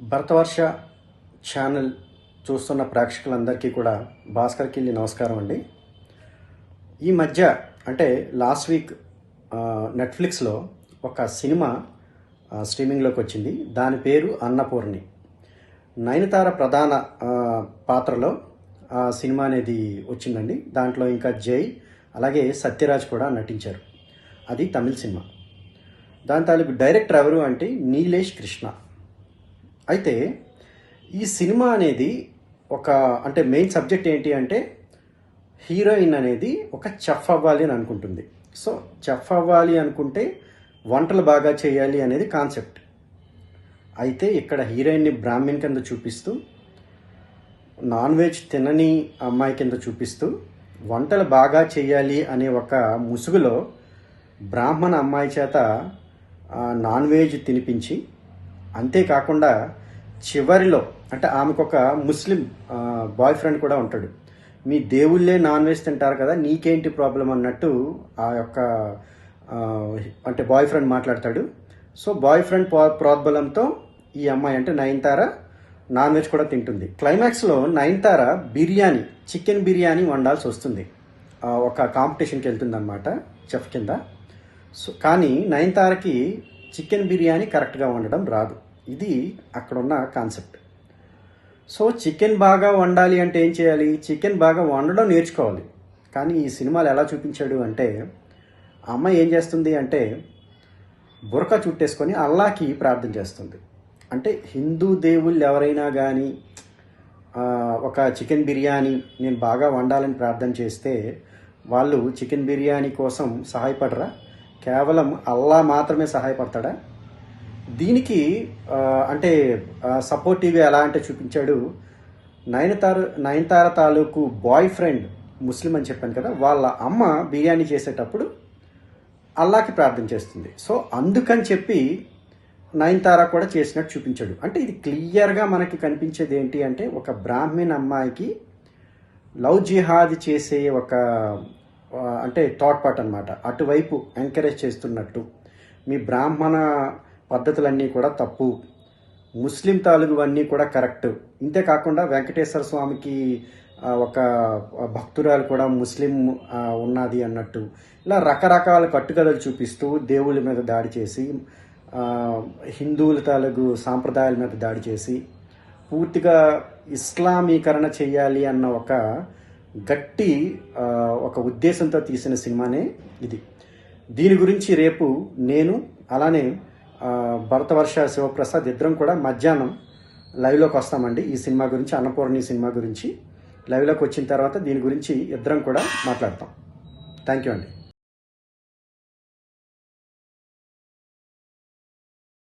Bharatavarsha channel చూస్తున్న ప్రేక్షకులందరికీ కూడా భాస్కర్కి వెళ్ళి నమస్కారం అండి. ఈ మధ్య అంటే లాస్ట్ వీక్ నెట్ఫ్లిక్స్లో ఒక సినిమా స్ట్రీమింగ్లోకి వచ్చింది. దాని పేరు అన్నపూర్ణి. నయనతార ప్రధాన పాత్రలో ఆ సినిమా అనేది వచ్చిందండి. దాంట్లో ఇంకా జై అలాగే సత్యరాజ్ కూడా నటించారు. అది తమిళ సినిమా. దాని తాలూకు డైరెక్టర్ ఎవరు అంటే నీలేష్ కృష్ణ. అయితే ఈ సినిమా అనేది ఒక అంటే మెయిన్ సబ్జెక్ట్ ఏంటి అంటే హీరోయిన్ అనేది ఒక చెఫ్ అవ్వాలి అని అనుకుంటుంది. సో చెఫ్ అవ్వాలి అనుకుంటే వంటలు బాగా చేయాలి అనేది కాన్సెప్ట్. అయితే ఇక్కడ హీరోయిన్ని బ్రాహ్మణ్ కింద చూపిస్తూ నాన్ వెజ్ తినని అమ్మాయి కింద చూపిస్తూ వంటలు బాగా చేయాలి అనే ఒక ముసుగులో బ్రాహ్మణ అమ్మాయి చేత నాన్ వెజ్ తినిపించి అంతేకాకుండా చివరిలో అంటే ఆమెకు ఒక ముస్లిం బాయ్ ఫ్రెండ్ కూడా ఉంటాడు. మీ దేవుళ్ళే నాన్ వెజ్ తింటారు కదా నీకేంటి ప్రాబ్లం అన్నట్టు ఆ యొక్క అంటే బాయ్ ఫ్రెండ్ మాట్లాడతాడు. సో బాయ్ ఫ్రెండ్ ప్రోద్బలంతో ఈ అమ్మాయి అంటే నయనతార నాన్ వెజ్ కూడా తింటుంది. క్లైమాక్స్లో నయనతార బిర్యానీ చికెన్ బిర్యానీ వండాల్సి వస్తుంది. ఒక కాంపిటీషన్కి వెళ్తుందన్నమాట చెఫ్ కింద. సో కానీ నయనతారకి చికెన్ బిర్యానీ కరెక్ట్గా వండడం రాదు. ఇది అక్కడున్న కాన్సెప్ట్. సో చికెన్ బాగా వండాలి అంటే ఏం చేయాలి? చికెన్ బాగా వండడం నేర్చుకోవాలి. కానీ ఈ సినిమాలు ఎలా చూపించాడు అంటే అమ్మ అమ్మాయి ఏం చేస్తుంది అంటే బురక చుట్టేసుకొని అల్లాకి ప్రార్థన చేస్తుంది. అంటే హిందూ దేవుళ్ళు ఎవరైనా కానీ ఒక చికెన్ బిర్యానీ నేను బాగా వండాలని ప్రార్థన చేస్తే వాళ్ళు చికెన్ బిర్యానీ కోసం సహాయపడరా? కేవలం అల్లా మాత్రమే సహాయపడతాడా? దీనికి అంటే సపోర్టివ్గా ఎలా అంటే చూపించాడు నయనతార నయనతార తాలూకు బాయ్ ఫ్రెండ్ ముస్లిం అని చెప్పాను కదా వాళ్ళ అమ్మ బిర్యానీ చేసేటప్పుడు అల్లాకి ప్రార్థన చేస్తుంది. సో అందుకని చెప్పి నయనతార కూడా చేసినట్టు చూపించాడు. అంటే ఇది క్లియర్గా మనకి కనిపించేది ఏంటి అంటే ఒక బ్రాహ్మణ్ అమ్మాయికి లవ్ జిహాద్ చేసే ఒక అంటే థాట్ పార్ట్ అనమాట అటువైపు ఎంకరేజ్ చేస్తున్నట్టు. మీ బ్రాహ్మణ పద్ధతులన్నీ కూడా తప్పు. ముస్లిం తాలూకువన్నీ కూడా కరెక్ట్. ఇంతే కాకుండా వెంకటేశ్వర స్వామికి ఒక భక్తురాలు కూడా ముస్లిం ఉన్నది అన్నట్టు. ఇలా రకరకాల కట్టుకథలు చూపిస్తూ దేవుళ్ళ మీద దాడి చేసి హిందువుల తాలూకు సాంప్రదాయాల మీద దాడి చేసి పూర్తిగా ఇస్లామీకరణ చేయాలి అన్న ఒక గట్టి ఒక ఉద్దేశంతో తీసిన సినిమానే ఇది. దీని గురించి రేపు నేను అలానే భరతవర్ష శివప్రసాద్ ఇద్దరం కూడా మధ్యాహ్నం లైవ్లోకి వస్తామండి. ఈ సినిమా గురించి అన్నపూర్ణి సినిమా గురించి. లైవ్లోకి వచ్చిన తర్వాత దీని గురించి ఇద్దరం కూడా మాట్లాడతాం. థ్యాంక్ యూ అండి.